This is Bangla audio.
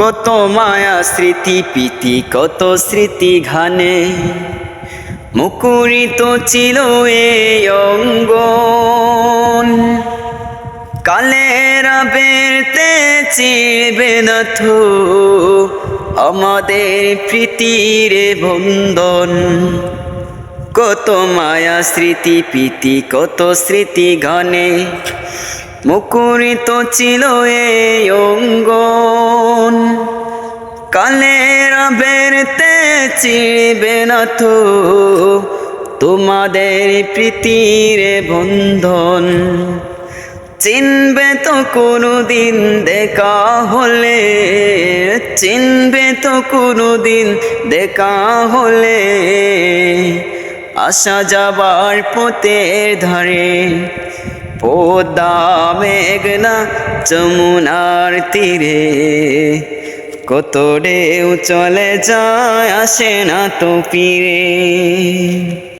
কত মায়া স্মৃতি, প্রীতি, কত স্মৃতি ঘানে। মুকুরিত ছিল এই অঙ্গন। কালের বেরতে চিরবে না থো, আমাদের প্রীতির বন্ধন। কত মায়া স্মৃতি, প্রীতি, কত স্মৃতি ঘনে। মুকুরিত ছিল এই অঙ্গন কালের বেরতে চিরবে না তো, তোমাদের প্রীতির বন্ধন। চিনবে তো কোনো দিন দেখা হলে, চিনবে তো কোনো দিন দেখা হলে। আসা যাবার পথের ধারে পোদা মেঘনা যমুনার তীরে। কত ঢেউ চলে যায় আসে না তো পীরে